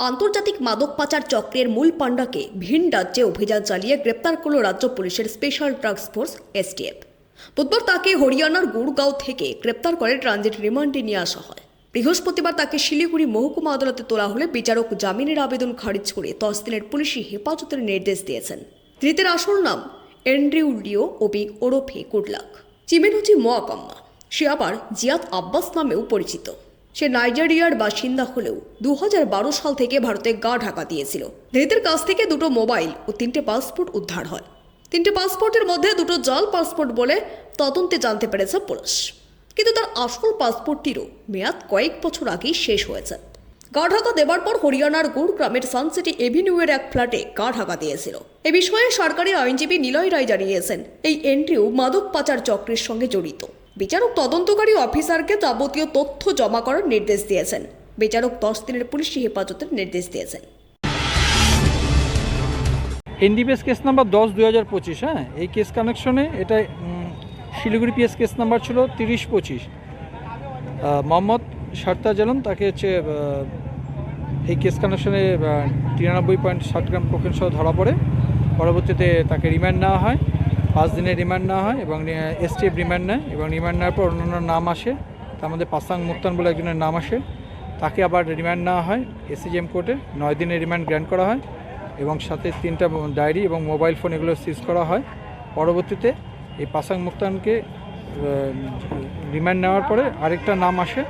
আন্তর্জাতিক মাদক পাচার চক্রের মূল পাণ্ডাকে ভিন রাজ্যে অভিযান চালিয়ে গ্রেপ্তার করল রাজ্য পুলিশের স্পেশাল ড্রাগস ফোর্স এসটিএফ বুধবার তাকে হরিয়ানার গুড়গাঁও থেকে গ্রেপ্তার করে ট্রানজিট রিমান্ডে নিয়ে আসা হয়। বৃহস্পতিবার তাকে শিলিগুড়ি মহকুমা আদালতে তোলা হলে বিচারক জামিনের আবেদন খারিজ করে দশ দিনের পুলিশি হেফাজতের নির্দেশ দিয়েছেন। ধৃতের আসল নাম এন্ড্রিউ লিও ওবি ওরফে কুডলাক চিমেনুজি মোয়াকাম্মা সে আবার জিয়াদ আব্বাস নামেও পরিচিত। সে নাইজেরিয়ার বাসিন্দা হলেও দু হাজার বারো সাল থেকে ভারতে গা ঢাকা দিয়েছিল। ধৃতের কাছ থেকে দুটো মোবাইল ও তিনটে পাসপোর্ট উদ্ধার হয়। তিনটে পাসপোর্টের মধ্যে দুটো জাল পাসপোর্ট বলে তদন্তে জানতে পেরেছে পুলিশ। কিন্তু তার আসল পাসপোর্টটিরও মেয়াদ কয়েক বছর আগেই শেষ হয়েছে। গা ঢাকা দেবার পর হরিয়ানার গুড়গ্রামের সানসিটি এভিনিউয়ের এক ফ্ল্যাটে গা ঢাকা দিয়েছিল। এ বিষয়ে সরকারি আইনজীবী নিলয় রায় জানিয়েছেন, এই এন্ট্রিও মাদক পাচার চক্রের সঙ্গে জড়িত। বিচারক তদন্তকারী অফিসারকে যাবতীয় তথ্য জমা করার নির্দেশ দিয়েছেন। বিচারক দশ দিনের পুলিশি হেফাজতের নির্দেশ দিয়েছেন। এনডিপিএস কেস নাম্বার দশ, দুই হাজার পঁচিশ হ্যাঁ? এই কেস কানেকশনে এটা শিলিগুড়ি পিএস কেস নাম্বার ছিল তিরিশ পঁচিশ। মোহাম্মদ সারতাজ আলম তাকে হচ্ছে এই কেস কানেকশনে তিরানব্বই পয়েন্ট ষাট গ্রাম কোকেন সহ ধরা পড়ে। পরবর্তীতে তাকে রিমান্ড নেওয়া হয়। পাঁচ দিনের রিমান্ড নেওয়া হয় এবং এসটিএফ রিমান্ড নেয় এবং রিমান্ড নেওয়ার পর অন্যান্য নাম আসে। তার মধ্যে পাসাং মুক্তান বলে একজনের নাম আসে। তাকে আবার রিমান্ড নেওয়া হয় এসিজিএম কোর্টে নয় দিনের রিমান্ড গ্র্যান্ট করা হয় এবং সাথে তিনটা ডায়েরি এবং মোবাইল ফোন এগুলো সিজ করা হয়। পরবর্তীতে এই পাসাং মুক্তানকে রিমান্ড নেওয়ার পরে আরেকটা নাম আসে।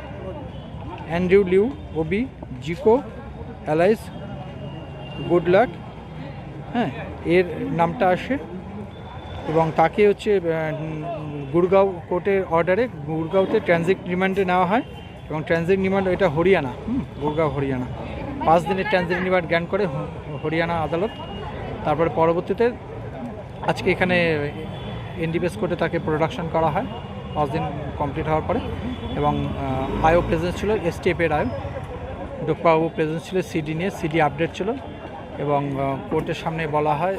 Andrew Liu Obi Zico alias good luck হ্যাঁ এর নামটা আসে। এবং তাকে হচ্ছে গুরগাঁও কোর্টের অর্ডারে গুরগাঁওতে ট্রানজিট রিমান্ডে নেওয়া হয় এবং ট্রানজিট রিমান্ড এটা হরিয়ানা হুম, গুড়গাঁও হরিয়ানা। পাঁচ দিনের ট্রানজিট রিমান্ড জ্ঞান করে হরিয়ানা আদালত। তারপরে পরবর্তীতে আজকে এখানে এনডিপিএস কোর্টে তাকে প্রোডাকশন করা হয় পাঁচ দিন কমপ্লিট হওয়ার পরে। এবং আয়ও প্রেজেন্স ছিল এসটিএফের আয়ো ডোকবাবু প্রেজেন্স ছিল সিডি নিয়ে সিডি আপডেট ছিল। এবং কোর্টের সামনে বলা হয়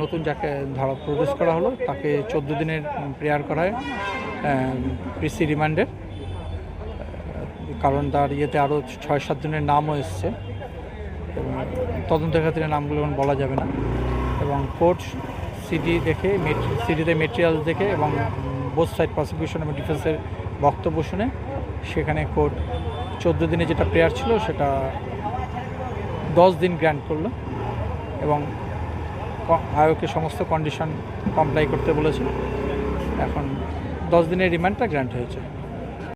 নতুন যাকে ধরা প্রডিউস করা হলো, তাকে চোদ্দ দিনের প্রেয়ার করা হয় পিসি রিমান্ডের কারণ তার ইয়েতে আরও ছয়, সাত জনের নামও এসছে। এবং তদন্তের ক্ষেত্রে নামগুলো বলা যাবে না। এবং কোর্ট সিডি দেখে সিডিতে মেটেরিয়াল দেখে এবং বোথ সাইড প্রসিকিউশন এবং ডিফেন্সের বক্তব্য শুনে, সেখানে কোর্ট চোদ্দ দিনে যেটা প্রেয়ার ছিল, সেটা দশ দিন গ্র্যান্ট করল এবং আয়োগকে সমস্ত কন্ডিশন কমপ্লাই করতে বলেছে। এখন দশ দিনের রিমান্ডটা গ্র্যান্ট হয়েছে।